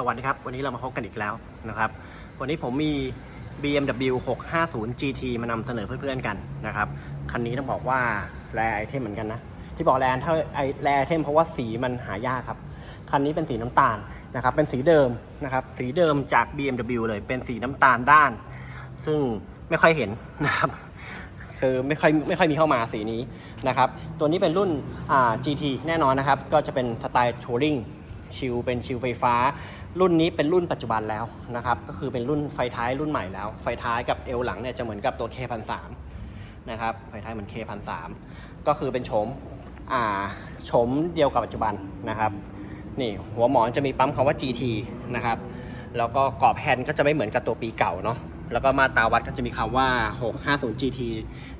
สวัสดีครับ วันนี้เรามาพบกันอีกแล้วนะครับ วันนี้ผมมี BMW 650 GT มานำเสนอเพื่อนๆกันนะครับ คันนี้ต้องบอกว่าแรไอเทมเหมือนกันนะ ที่บอกแรเท่าไอแรไอเทมเพราะว่าสีมันหายากครับ คันนี้เป็นสีน้ำตาลนะครับ เป็นสีเดิมนะครับ สีเดิมจาก BMW เลย เป็นสีน้ำตาลด้าน ซึ่งไม่ค่อยเห็นนะครับคือไม่ค่อยไม่ค่อยมีเข้ามาสีนี้นะครับ ตัวนี้เป็นรุ่นอ่า GT แน่นอนนะครับ ก็จะเป็นสไตล์ทัวริง ชิลเป็นชิลไฟฟ้า รุ่นนี้เป็นรุ่นปัจจุบันแล้วนะครับก็คือเป็นรุ่นไฟท้ายรุ่นใหม่แล้ว ไฟท้ายกับเอวหลังเนี่ยจะเหมือนกับตัว K1003 นะครับไฟท้ายเหมือน K1003 ก็คือเป็นโฉมอ่าโฉมเดียวกับปัจจุบันนะครับนี่หัวหมอนจะมีปั๊มคำว่า GT นะครับแล้วก็กรอบแฮนด์ก็จะไม่เหมือนกับตัวปีเก่าเนาะแล้วก็มาตาวัดก็จะมีคำว่า 650 GT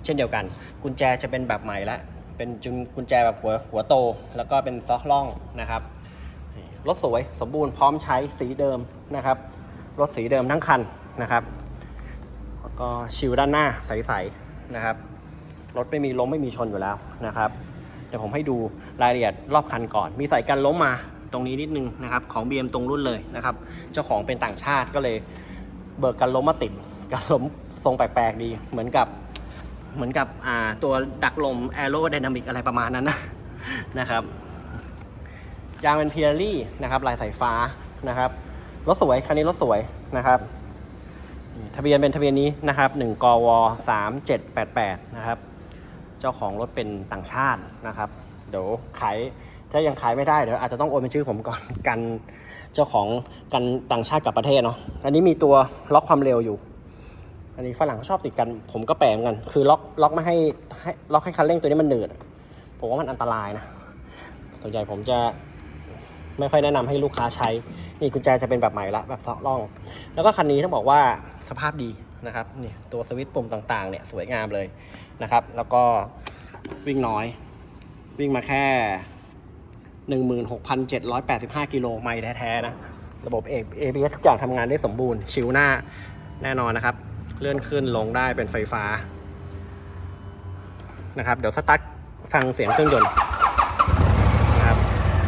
เช่นเดียวกัน กุญแจจะเป็นแบบใหม่ละ เป็นจุนกุญแจแบบหัวหัวโต แล้วก็เป็นซอกล่องนะครับ รถสวยสมบูรณ์พร้อมใช้สีเดิมนะครับ รถสีเดิมทั้งคันนะครับแล้วก็ชิลด้านหน้าใสๆนะครับ รถไม่มีล้มไม่มีชนอยู่แล้วนะครับ เดี๋ยวผมให้ดูรายละเอียดรอบคันก่อน มีใส่กันล้มมาตรงนี้นิดนึงนะครับ ของ BM ตรงรุ่นเลยนะครับ เจ้าของเป็นต่างชาติก็เลยเบิกกันล้มมาติดกันล้มทรงแปลกๆดีเหมือนกับเหมือนกับตัวดักลมแอโร d y นามิกอะไรประมาณนั้นนะนะครับ ยางเป็นเพียรี่นะครับลายสายฟ้านะครับรถสวยคันนี้รถสวยนะครับทะเบียนเป็นทะเบียนนี้นะครับ1กว3788นะครับเจ้าของรถเป็นต่างชาตินะครับเดี๋ยวขายถ้ายังขายไม่ได้เดี๋ยวอาจจะต้องโอนเป็นชื่อผมก่อนกันเจ้าของกันต่างชาติกับประเทศเนาะอันนี้มีตัวล็อกความเร็วอยู่ อันนี้ฝรั่งเขาชอบติดกันผมก็แปลกเหมือนกัน คือล็อกล็อกไม่ให้ให้ล็อกให้คันเร่งตัวนี้มันหนืดผมว่ามันอันตรายนะส่วนใหญ่ผมจะ ไม่ค่อยแนะนำให้ลูกค้าใช้ นี่กุญแจจะเป็นแบบใหม่ละแบบซอกล่อง แล้วก็คันนี้ต้องบอกว่าสภาพดีนะครับนี่ตัวสวิตช์ปุ่มต่างๆเนี่ยสวยงามเลยนะครับ แล้วก็วิ่งน้อย วิ่งมาแค่ 16,785 กิโลไมล์แท้ๆนะ ระบบ ABS ทุกอย่างทำงานได้สมบูรณ์ ชิวหน้าแน่นอนนะครับ เลื่อนขึ้นลงได้เป็นไฟฟ้านะครับ เดี๋ยวสตาร์ทฟังเสียงเครื่องยนต์นะครับ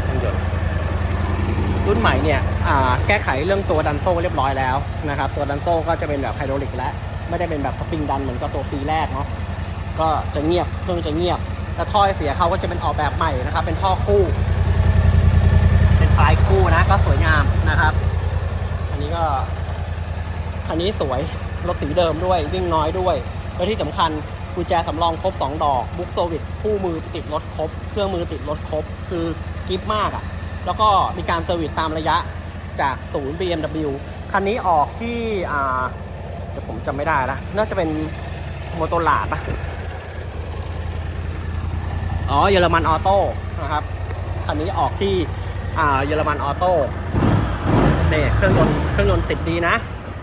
เครื่องยนต์ รุ่นใหม่เนี่ยแก้ไขเรื่องตัวดันโซ่เรียบร้อยแล้วนะครับตัวดันโซ่ก็จะเป็นแบบไฮดรอลิกแล้วไม่ได้เป็นแบบสปริงดันเหมือนกับตัวปีแรกเนาะก็จะเงียบเครื่องจะเงียบแล้วท่อเสียเขาก็จะเป็นออกแบบใหม่นะครับ เป็นท่อคู่ เป็นปลายคู่นะก็สวยงามนะครับ อันนี้ก็คันนี้สวยรถสีเดิมด้วยวิ่งน้อยด้วยและที่สำคัญกุญแจสำรองครบ 2 ดอก บุ๊กโซวิตคู่มือติดรถครบ เครื่องมือติดรถครบ คือกิฟมากอะ่ะ แล้วก็มีการเซอร์วิสตามระยะจากศูนย์ BMW คันนี้ออกที่อ่าเดี๋ยวผมจำไม่ได้ละน่าจะเป็นโมโตลาดปะอ๋อเยอรมันออโต้นะครับคันนี้ออกที่อ่าเยอรมันออโต้เนี่ยเครื่องยนต์เครื่องยนต์ติดดีนะ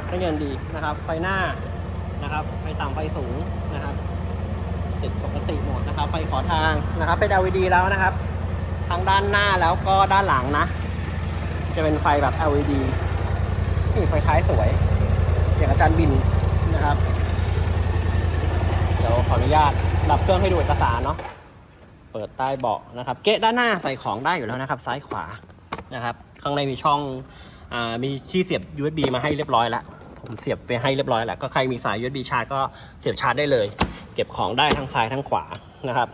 เครื่องยนต์ดีนะครับ ไฟหน้านะครับไฟต่ำไฟสูงนะครับติดปกติหมดนะครับ ไฟขอทางนะครับเป็น LED แล้วนะครับ ทั้งด้านหน้าแล้วก็ด้านหลังนะ จะเป็นไฟแบบ LED นี่ไฟท้ายสวย อย่างอาจารย์บินนะครับ เดี๋ยวขออนุญาตดับเครื่องให้ดูเอกสารเนาะ เปิดใต้เบาะนะครับ เกะด้านหน้าใส่ของได้อยู่แล้วนะครับ ซ้ายขวานะครับ ข้างในมีช่องอมีที่เสียบ USB มาให้เรียบร้อยแล้ว ผมเสียบไปให้เรียบร้อยแล้ว ก็ใครมีสาย USB ชาร์จก็เสียบชาร์จได้เลย เก็บของได้ทั้งซ้ายทั้งขวานะครับ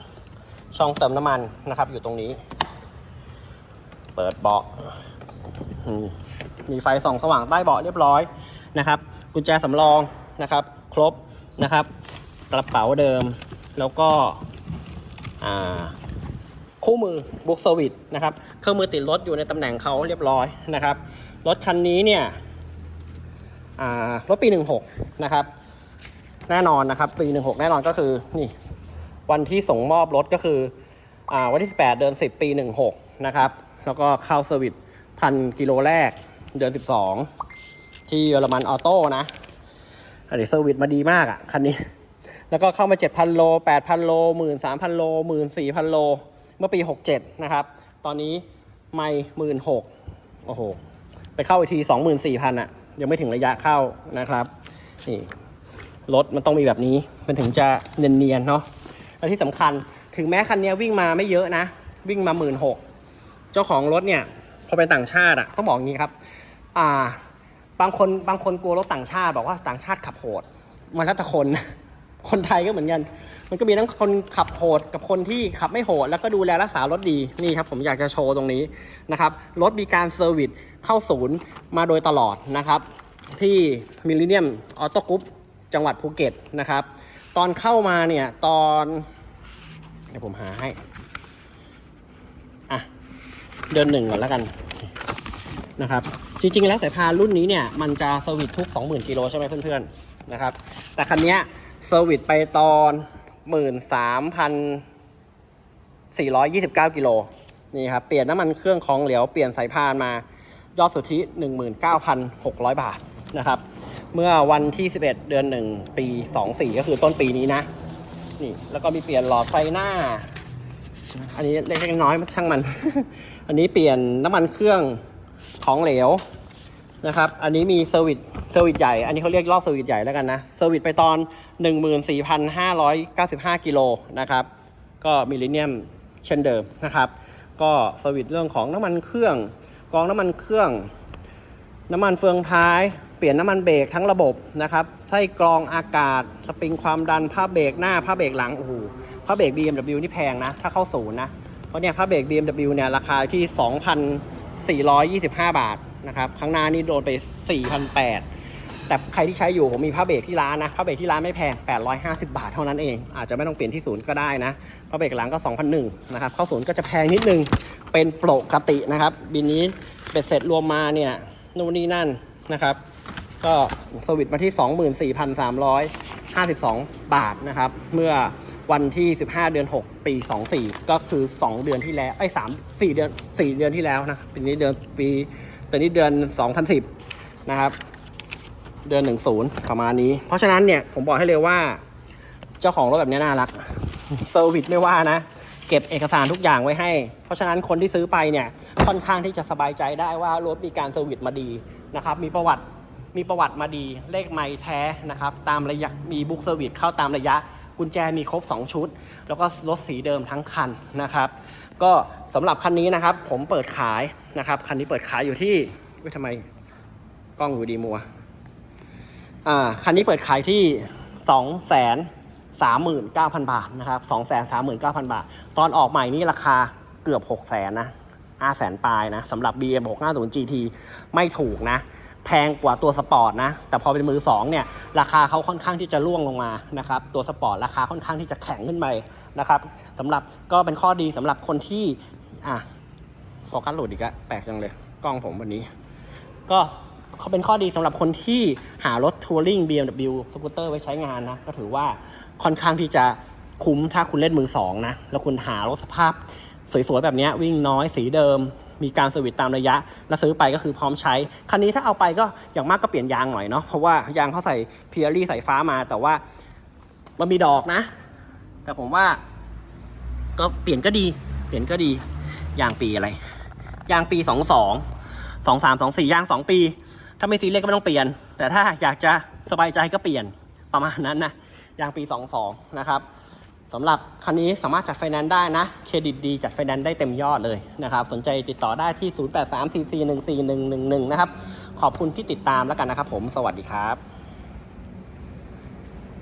ช่องเติมน้ำมันนะครับอยู่ตรงนี้ เปิดเบาะมีไฟส่องสว่างใต้เบาะเรียบร้อยนะครับ กุญแจสำรองนะครับ ครบนะครับ กระเป๋าเดิมแล้วก็คู่มือบุ๊กเซอร์วิสนะครับ เครื่องมือติดรถอยู่ในตำแหน่งเขาเรียบร้อยนะครับ รถคันนี้เนี่ยรถปี 16 นะครับ แน่นอนนะครับ ปี 16 แน่นอนก็คือนี่วันที่ส่งมอบรถก็คืออวันที่ 18 เดือน 10 ปี 16 นะครับ แล้วก็เข้าเซอร์วิสพันกิโลแรกเดือน 12 ที่เยอรมันออโต้นะอันนี้เซอร์วิสมาดีมากอะ่ะ คันนี้ แล้วก็เข้ามา 7,000 โล 8,000 โล 13,000 โล 14,000 โล เมื่อปี 67 นะครับ ตอนนี้ไม่16,000โอ้โห ไปเข้าอีกที 24,000อะ ยังไม่ถึงระยะเข้านะครับ นี่รถมันต้องมีแบบนี้ มันถึงจะเนียนๆเนาะและที่สำคัญถึงแม้คันนี้วิ่งมาไม่เยอะนะ วิ่งมา16,000 เจ้าของรถเนี่ยพอเป็นต่างชาติอะต้องบอกงี้ครับอ่าบางคนบางคนกลัวรถต่างชาติบอกว่าต่างชาติขับโหด มันแล้วแต่คน คนไทยก็เหมือนกัน มันก็มีทั้งคนขับโหดกับคนที่ขับไม่โหด แล้วก็ดูแลรักษารถดีนี่ครับผมอยากจะโชว์ตรงนี้นะครับรถมีการเซอร์วิสเข้าศูนย์มาโดยตลอดนะครับ ที่มิลเลนเนียมออโต้กรุ๊ปจังหวัดภูเก็ตนะครับ ตอนเข้ามาเนี่ยตอน เดี๋ยวผมหาให้ เดือนหนึ่งก่อนแล้วกันนะครับ จริงๆ แล้วสายพานรุ่นนี้เนี่ย มันจะเซอร์วิสทุก 20,000กิโลใช่ไหมเพื่อนๆนะครับ แต่คันนี้เซอร์วิสไปตอน 13,429 กิโลนี่ครับ เปลี่ยนน้ำมันเครื่องของเหลวเปลี่ยนสายพานมายอดสุทธิ 19,600 บาทนะครับ เมื่อวันที่ 11 เดือน 1 ปี 24 ก็คือต้นปีนี้นะนี่แล้วก็มีเปลี่ยนหลอดไฟหน้า อันนี้เล็กๆน้อยๆช่างมัน อันนี้เปลี่ยนน้ำมันเครื่องของเหลวนะครับ อันนี้มีเซอร์วิสเซอร์วิสใหญ่ อันนี้เขาเรียกรอบเซอร์วิสใหญ่แล้วกันนะ เซอร์วิสไปตอน 14,595 กิโลนะครับ ก็มิลเลนเนียมเช่นเดิมนะครับ ก็เซอร์วิสเรื่องของน้ำมันเครื่อง กองน้ำมันเครื่อง น้ำมันเฟืองท้าย ปลี่ยนน้ำมันเบรกทั้งระบบนะครับไส้กรองอากาศ สปริงความดันผ้าเบรกหน้าผ้าเบรกหลังโอ้โหผ้าเบรก BMW นี่แพงนะ ถ้าเข้าศูนย์นะ เพราะเนี่ยผ้าเบรก BMW เนี่ยราคาที่ 2,425 บาทนะครับข้างหน้านี่โดนไป 4,800 แต่ใครที่ใช้อยู่ผมมีผ้าเบรกที่ร้านนะผ้าเบรกที่ร้านไม่แพง 850 บาทเท่านั้นเอง อาจจะไม่ต้องเปลี่ยนที่ศูนย์ก็ได้นะผ้าเบรกหลังก็ 2,001นะครับเข้าศูนย์ก็จะแพงนิดนึงเป็นปกตินะครับบินนี้เบ็ดเสร็จรวมมาเนี่ยนู่นนี่นั่นนะครับ ก็สวิตมาที่ 24,352 บาทนะครับ เมื่อวันที่ 15 เดือน 6 ปี 24 ก็คือ 2 เดือนที่แล้วไอ้3 4 เดือน 4 เดือนที่แล้วนะปีนี้เดือนปีตอนนี้เดือน 2010 นะครับ เดือน 10 ประมาณนี้ เพราะฉะนั้นเนี่ยผมบอกให้เลยว่า เจ้าของรถแบบนี้น่ารักเซอร์วิสไม่ว่านะ เก็บเอกสารทุกอย่างไว้ให้ เพราะฉะนั้นคนที่ซื้อไปเนี่ยค่อนข้างที่จะสบายใจได้ว่ารถมีการเซอร์วิสมาดีนะครับ มีประวัติ มีประวัติมาดีเลขไม่แท้นะครับ ตามระยะมีบุ๊กเซอร์วิสเข้าตามระยะ กุญแจมีครบ 2 ชุด แล้วก็รถสีเดิมทั้งคันนะครับ ก็สำหรับคันนี้นะครับ ผมเปิดขายนะครับ คันนี้เปิดขายอยู่ที่เว้ยทำไมกล้องอยู่ดีมัวอ่าคันนี้เปิดขายที่2 3 9 0 0 0 บาทนะครับ2 3 9 0 0 0 บาท ตอนออกใหม่นี่ราคาเกือบ 6 0 0 0 0นะ5แสนปลายนะสำหรับ BM 650 GT ไม่ถูกนะ แพงกว่าตัวสปอร์ตนะ แต่พอเป็นมือ2เนี่ยราคาเขาค่อนข้างที่จะร่วงลงมานะครับ ตัวสปอร์ตราคาค่อนข้างที่จะแข็งขึ้นไปนะครับสำหรับก็เป็นข้อดีสำหรับคนที่อะโฟกัสหลุดอีกแล้วแปลกจังเลยกล้องผมวันนี้ ก็เขาเป็นข้อดีสำหรับคนที่หารถทัวริง BMW สกูตเตอร์ไว้ใช้งานนะ ก็ถือว่าค่อนข้างที่จะคุ้มถ้าคุณเล่นมือสองนะแล้วคุณหารถสภาพสวยๆแบบเนี้ยวิ่งน้อยสีเดิม มีการเซอร์วิสตามระยะ แล้วซื้อไปก็คือพร้อมใช้ คันนี้ถ้าเอาไปก็อย่างมากก็เปลี่ยนยางหน่อยเนาะ เพราะว่ายางเขาใส่เพียรี่สายฟ้ามา แต่ว่ามันมีดอกนะ แต่ผมว่า ก็เปลี่ยนก็ดี เปลี่ยนก็ดี ยางปีอะไร ยางปีสองสอง สองสามสองสี่ยางสองปี ถ้าไม่ซีเรียสก็ไม่ต้องเปลี่ยน แต่ถ้าอยากจะสบายใจก็เปลี่ยนประมาณนั้นนะ ยางปีสองสองนะครับ สำหรับคันนี้สามารถจัดไฟแนนซ์ได้นะ เครดิตดีจัดไฟแนนซ์ได้เต็มยอดเลยนะครับ สนใจติดต่อได้ที่ 0834414111 นะครับ ขอบคุณที่ติดตามแล้วกันนะครับผม สวัสดีครับ